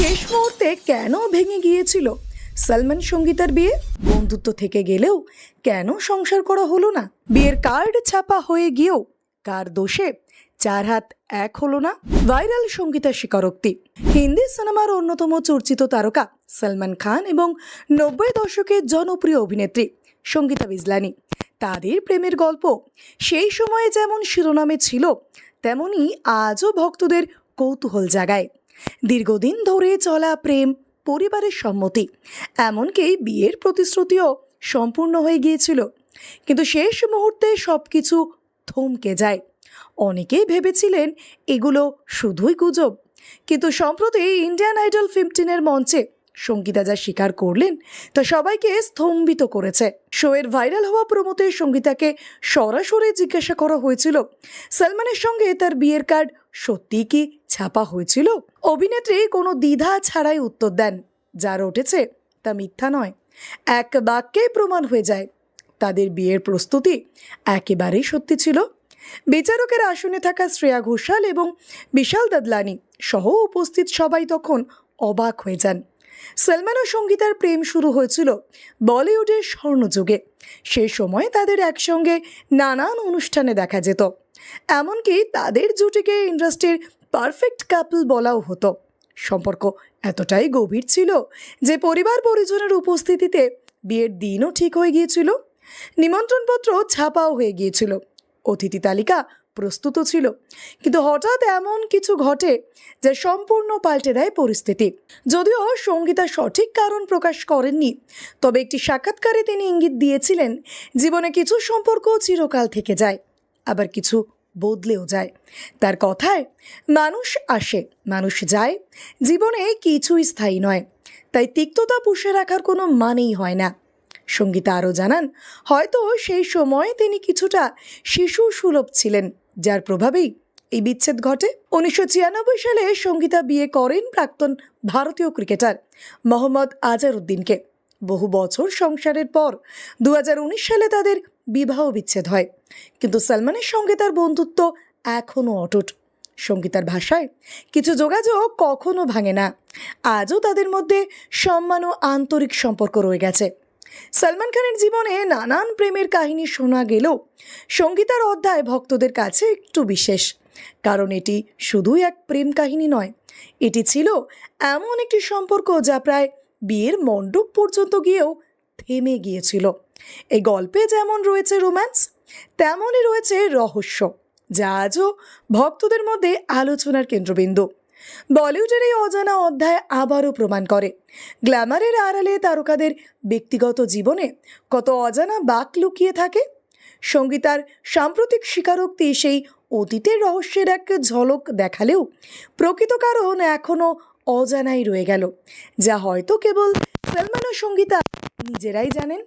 শেষ মুহূর্তে কেন ভেঙে গিয়েছিল? সলমান সঙ্গীতার বিয়ে? বন্ধুত্ব থেকে গেলেও কেন সংসার করা হলো না? বিয়ের কার্ড ছাপা হয়ে গিয়েও কার দোষে চার হাত এক হলো না? ভাইরাল সঙ্গীতা স্বীকারোক্তি। হিন্দি সিনেমার অন্যতম চর্চিত তারকা সলমান খান এবং নব্বই দশকের জনপ্রিয় অভিনেত্রী সঙ্গীতা বিজলানি। তাদের প্রেমের গল্প সেই সময়ে যেমন শিরোনামে ছিল, তেমনি আজও ভক্তদের কৌতূহল জাগায়। দীর্ঘদিন ধরে চলা প্রেম পরিবারের সম্মতি। এমনকি বিয়ের প্রতিশ্রুতিও সম্পূর্ণ হয়ে গিয়েছিল। কিন্তু শেষ মুহূর্তে সব কিছু থমকে যায়। অনেকেই ভেবেছিলেন এগুলো শুধুই গুজব। কিন্তু সম্প্রতি ইন্ডিয়ান আইডল ফিফটিনের মঞ্চে সঙ্গীতা যা স্বীকার করলেন, তা সবাইকে স্তম্ভিত করেছে। শোয়ের ভাইরাল হওয়া প্রমোতে সঙ্গীতাকে সরাসরি জিজ্ঞাসা করা হয়েছিল, সলমানের সঙ্গে তার বিয়ের কার্ড সত্যি কি ছাপা হয়েছিল, অভিনেত্রী কোনো দ্বিধা ছাড়াই উত্তর দেন যার উঠেছে তা মিথ্যা নয়। এক বাক্যে প্রমাণ হয়ে যায়, তাদের বিয়ের প্রস্তুতি একেবারেই সত্যি ছিল। বিচারকের আসনে থাকা শ্রেয়া ঘোষাল এবং বিশাল দাদলানি সহ উপস্থিত সবাই তখন অবাক হয়ে যান। সলমান ও সঙ্গীতার প্রেম শুরু হয়েছিল বলিউডের স্বর্ণযুগে। সে সময় তাদের একসঙ্গে নানান অনুষ্ঠানে দেখা যেত। এমনকি তাদের জুটিকে ইন্ডাস্ট্রির পারফেক্ট কাপল বলাও হতো। সম্পর্ক এতটাই গভীর ছিল যে পরিবার পরিজনের উপস্থিতিতে বিয়ের দিনও ঠিক হয়ে গিয়েছিল, নিমন্ত্রণপত্র ছাপাও হয়ে গিয়েছিল, অতিথি তালিকা প্রস্তুত ছিল। কিন্তু হঠাৎ এমন কিছু ঘটে যা সম্পূর্ণ পাল্টে দেয় পরিস্থিতি। যদিও সঙ্গীতা সঠিক কারণ প্রকাশ করেননি, তবে একটি সাক্ষাৎকারে তিনি ইঙ্গিত দিয়েছিলেন, জীবনে কিছু সম্পর্ক চিরকাল থেকে যায়, আবার কিছু বদলেও যায়। তার কথায়, মানুষ আসে, মানুষ যায়, জীবনে কিছুই স্থায়ী নয়। তাই তিক্ততা পুষে রাখার কোনো মানেই হয় না। সঙ্গীতা আরও জানান, হয়তো সেই সময় তিনি কিছুটা শিশু সুলভ ছিলেন, যার প্রভাবেই এই বিচ্ছেদ ঘটে। উনিশশো ছিয়ানব্বই সালে সঙ্গীতা বিয়ে করেন প্রাক্তন ভারতীয় ক্রিকেটার মোহাম্মদ আজারউদ্দিনকে। বহু বছর সংসারের পর দু হাজার উনিশ সালে তাদের বিবাহ বিচ্ছেদ হয়। কিন্তু সলমানের সঙ্গে তার বন্ধুত্ব এখনও অটুট। সঙ্গীতার ভাষায়, কিছু যোগাযোগ কখনো ভাঙে না। আজও তাদের মধ্যে সম্মান ও আন্তরিক সম্পর্ক রয়ে গেছে। সালমান খানের জীবনে নানান প্রেমের কাহিনী শোনা গেলেও সঙ্গীতার অধ্যায় ভক্তদের কাছে একটু বিশেষ। কারণ এটি শুধুই এক প্রেম কাহিনী নয়, এটি ছিল এমন একটি সম্পর্ক যা প্রায় বিয়ের মণ্ডপ পর্যন্ত গিয়েও থেমে গিয়েছিল। এই গল্পে যেমন রয়েছে রোম্যান্স, তেমনই রয়েছে রহস্য, যা আজও ভক্তদের মধ্যে আলোচনার কেন্দ্রবিন্দু। বলিউডের এই অজানা অধ্যায় আবারও প্রমাণ করে। গ্ল্যামারের আড়ালে তারকাদের ব্যক্তিগত জীবনে কত অজানা বাক লুকিয়ে থাকে। সঙ্গীতার সাম্প্রতিক স্বীকারোক্তি সেই অতীতের রহস্যের এক ঝলক দেখালেও প্রকৃত কারণ এখনও অজানাই রয়ে গেল যা হয়তো কেবল সলমান ও সঙ্গীতা নিজেরাই জানেন।